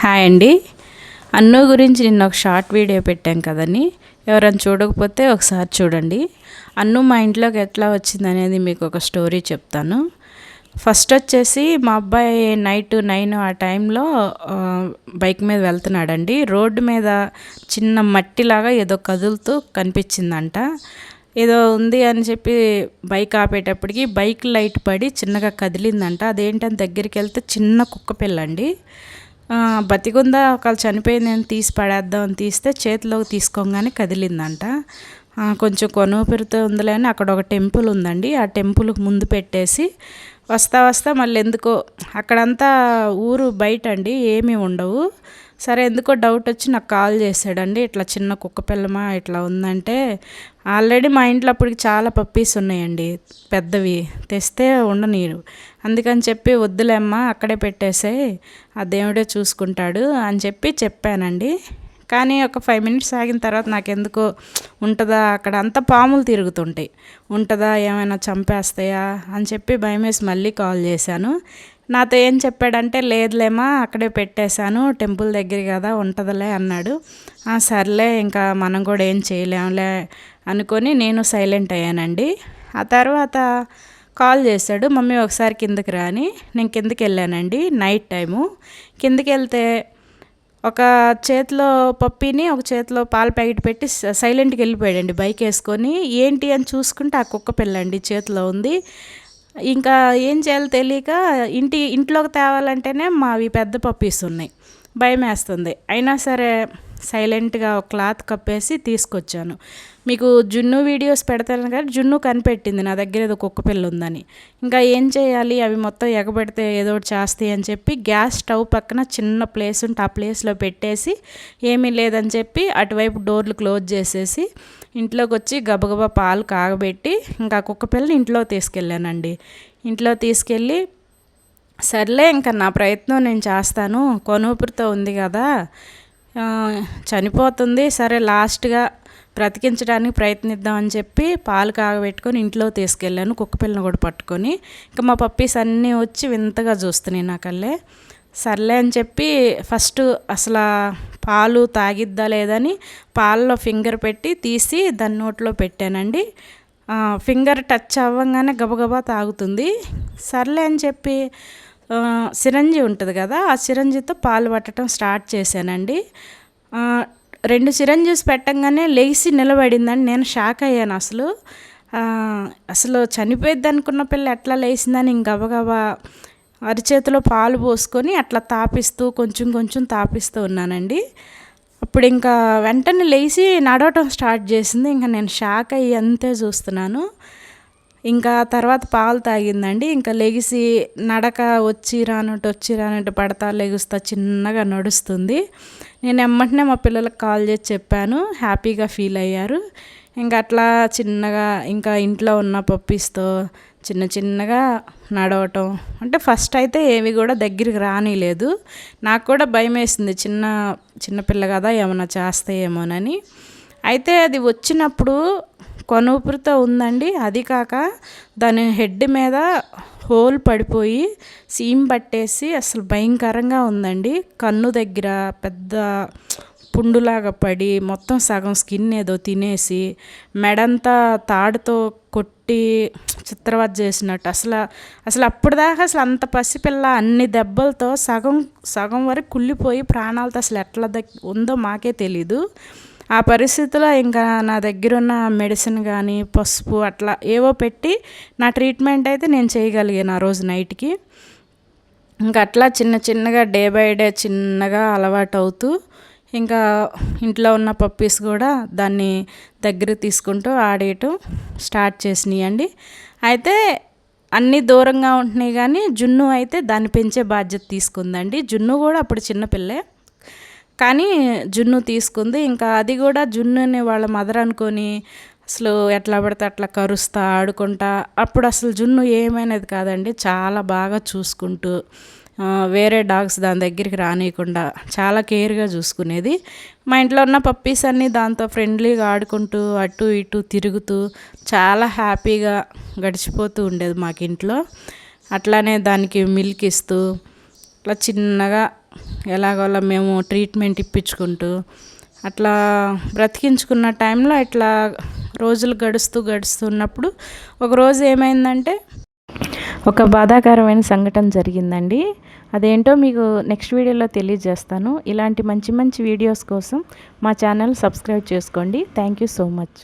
Hi అండి. అన్ను గురించి నిన్న ఒక షార్ట్ వీడియో పెట్టాం కదని ఎవరైనా చూడకపోతే ఒకసారి చూడండి. అన్ను మా ఇంట్లోకి ఎట్లా వచ్చింది అనేది మీకు ఒక స్టోరీ చెప్తాను. ఫస్ట్ వచ్చేసి మా అబ్బాయి నైట్ నైన్ ఆ టైంలో బైక్ మీద వెళ్తున్నాడండి. రోడ్డు మీద చిన్న మట్టిలాగా ఏదో కదులుతూ కనిపించిందంట. ఏదో ఉంది అని చెప్పి బైక్ ఆపేటప్పటికి బైక్ లైట్ పడి చిన్నగా కదిలిందంట. అదేంటని దగ్గరికి వెళ్తే చిన్న కుక్క పిల్ల అండి బతికుందా ఒకళ్ళు చనిపోయింది అని తీసి పడేద్దాం అని తీస్తే చేతిలోకి తీసుకోగానే కదిలిందంట. కొంచెం కొనుపెరుతో ఉందిలేని అక్కడ ఒక టెంపుల్ ఉందండి. ఆ టెంపుల్కి ముందు పెట్టేసి వస్తా వస్తా మళ్ళీ ఎందుకో అక్కడంతా ఊరు బయట అండి ఏమీ ఉండవు. సరే ఎందుకో డౌట్ వచ్చి నాకు కాల్ చేశాడండి. ఇట్లా చిన్న కుక్క పిల్లమా ఇట్లా ఉందంటే ఆల్రెడీ మా ఇంట్లో అప్పటికి చాలా పప్పీస్ ఉన్నాయండి. పెద్దవి. తెస్తే ఉండనీరు. అందుకని చెప్పి వద్దులేమ్మా అక్కడే పెట్టేసే ఆ దేవుడే చూసుకుంటాడు అని చెప్పి చెప్పానండి. కానీ ఒక ఫైవ్ మినిట్స్ ఆగిన తర్వాత నాకు ఎందుకో ఉంటుందా? అక్కడ అంతా పాములు తిరుగుతుంటాయి. ఉంటుందా? ఏమైనా చంపేస్తాయా? అని చెప్పి భయమేసి మళ్ళీ కాల్ చేశాను. నాతో ఏం చెప్పాడంటే లేదులేమా అక్కడే పెట్టేశాను టెంపుల్ దగ్గర కదా ఉంటుందిలే అన్నాడు. సర్లే ఇంకా మనం కూడా ఏం చేయలేంలే అనుకొని నేను సైలెంట్ అయ్యానండి. ఆ తర్వాత కాల్ చేశాడు మమ్మీ ఒకసారి కిందకి రాని నేను కిందకి వెళ్ళానండి నైట్ టైము. కిందకి వెళ్తే ఒక చేతిలో పప్పిని ఒక చేతిలో పాల ప్యాకెట్ పెట్టి సైలెంట్కి వెళ్ళిపోయాడండి బైక్ వేసుకొని. ఏంటి అని చూసుకుంటే ఆ కుక్క పిల్లండి చేతిలో ఉంది. ఇంకా ఏం చేయాలో తెలియక ఇంటి ఇంట్లోకి తేవాలంటేనే మావి పెద్ద పప్పీస్ ఉన్నాయి. భయం వేస్తుంది అయినా సరే సైలెంట్గా ఒక క్లాత్ కప్పేసి తీసుకొచ్చాను. మీకు జున్ను వీడియోస్ పెడతాను కానీ జున్ను కనిపెట్టింది. నా దగ్గర ఏదో కుక్క పిల్ల ఉందని. ఇంకా ఏం చేయాలి? అవి మొత్తం ఎగబెడితే ఏదో ఒకటి చేస్తాయి అని చెప్పి గ్యాస్ స్టవ్ పక్కన చిన్న ప్లేస్ ఉంటే ఆ ప్లేస్లో పెట్టేసి ఏమీ లేదని చెప్పి అటువైపు డోర్లు క్లోజ్ చేసేసి ఇంట్లోకి వచ్చి గబగబా పాలు కాగబెట్టి ఇంకా కుక్క పిల్లని ఇంట్లో తీసుకెళ్ళానండి. ఇంట్లో తీసుకెళ్ళి సర్లే ఇంకా నా ప్రయత్నం నేను చేస్తాను కొనుపురితో ఉంది కదా చనిపోతుంది సరే లాస్ట్గా బ్రతికించడానికి ప్రయత్నిద్దామని చెప్పి పాలు కాగబెట్టుకొని ఇంట్లో తీసుకెళ్ళాను కుక్క పిల్లని కూడా పట్టుకొని. ఇంకా మా పప్పీస్ అన్నీ వచ్చి వింతగా చూస్తున్నాయి నాకల్లే సర్లే అని చెప్పి ఫస్ట్ అసలు పాలు తాగిద్దా లేదని పాలలో ఫింగర్ పెట్టి తీసి దాని నోట్లో పెట్టానండి. ఫింగర్ టచ్ అవ్వగానే గబగబా తాగుతుంది. సర్లే అని చెప్పి సిరంజి ఉంటుంది కదా ఆ సిరంజితో పాలు పట్టడం స్టార్ట్ చేశానండి. రెండు సిరంజీస్ పెట్టంగానే లేచి నిలబడిందని నేను షాక్ అయ్యాను అసలు. అసలు చనిపోయిద్ది అనుకున్న పిల్ల ఎట్లా లేచిందని ఇంక గబగబా అరిచేతిలో పాలు పోసుకొని అట్లా తాపిస్తూ కొంచెం కొంచెం తాపిస్తూ ఉన్నానండి. అప్పుడు ఇంకా వెంటనే లేచి నడవటం స్టార్ట్ చేసింది. ఇంకా నేను షాక్ అయ్యి అంతే చూస్తున్నాను. ఇంకా తర్వాత పాలు తాగిందండి. ఇంకా లెగిసి నడక వచ్చి రానట్టు వచ్చి రానట్టు పడతా లెగుస్తా చిన్నగా నడుస్తుంది. నేను ఎమ్మటనే మా పిల్లలకు కాల్ చేసి చెప్పాను. హ్యాపీగా ఫీల్ అయ్యారు. ఇంకా అట్లా చిన్నగా ఇంకా ఇంట్లో ఉన్న పప్పీస్తో చిన్న చిన్నగా నడవటం. అంటే ఫస్ట్ అయితే ఏవి కూడా దగ్గరికి రానిలేదు. నాకు కూడా భయం వేసింది చిన్న చిన్నపిల్ల కదా ఏమైనా చేస్తాయేమోనని. అయితే అది వచ్చినప్పుడు కొనూపిరితో ఉందండి. అది కాక దాని హెడ్ మీద హోల్ పడిపోయి సీమ్ పట్టేసి అసలు భయంకరంగా ఉందండి. కన్ను దగ్గర పెద్ద పుండులాగా పడి మొత్తం సగం స్కిన్ ఏదో తినేసి మెడంతా తాడుతో కొట్టి చిత్రవద చేసినట్టు. అసలు అసలు అప్పటిదాకా అసలు అంత పసిపిల్ల అన్ని దెబ్బలతో సగం సగం వరకు కుళ్ళిపోయి ప్రాణాలతో అసలు ఎట్లా దగ్ ఉందో మాకే తెలీదు. ఆ పరిస్థితిలో ఇంకా నా దగ్గర ఉన్న మెడిసిన్ కానీ పసుపు అట్లా ఏవో పెట్టి నా ట్రీట్మెంట్ అయితే నేను చేయగలిగాను ఆ రోజు నైట్కి. ఇంకా అట్లా చిన్న చిన్నగా డే బై డే చిన్నగా అలవాటు అవుతూ ఇంకా ఇంట్లో ఉన్న పప్పీస్ కూడా దాన్ని దగ్గర తీసుకుంటూ ఆడేయటం స్టార్ట్ చేసినాయండి. అయితే అన్నీ దూరంగా ఉంటున్నాయి కానీ జున్ను అయితే దాన్ని పెంచే బాధ్యత తీసుకుందండి. జున్ను కూడా అప్పుడు చిన్నపిల్లే కానీ జున్ను తీసుకుంది. ఇంకా అది కూడా జున్నుని వాళ్ళ మదర్ అనుకొని అసలు ఎట్లా పడితే అట్లా కరుస్తా ఆడుకుంటా అప్పుడు అసలు జున్ను ఏమైనది కాదండి. చాలా బాగా చూసుకుంటూ వేరే డాగ్స్ దాని దగ్గరికి రానియకుండా చాలా కేర్గా చూసుకునేది. మా ఇంట్లో ఉన్న పప్పీస్ అన్నీ దాంతో ఫ్రెండ్లీగా ఆడుకుంటూ అటు ఇటు తిరుగుతూ చాలా హ్యాపీగా గడిచిపోతూ ఉండేది మాకు ఇంట్లో. అట్లానే దానికి మిల్క్ ఇస్తూ అట్లా చిన్నగా ఎలాగోలా మేము ట్రీట్మెంట్ ఇప్పించుకుంటూ అట్లా బ్రతికించుకున్న టైంలో ఇట్లా రోజులు గడుస్తూ గడుస్తున్నప్పుడు ఒకరోజు ఏమైందంటే ఒక బాధాకరమైన సంఘటన జరిగిందండి. అదేంటో మీకు నెక్స్ట్ వీడియోలో తెలియజేస్తాను. ఇలాంటి మంచి మంచి వీడియోస్ కోసం మా ఛానల్ సబ్స్క్రైబ్ చేసుకోండి. Thank you so much.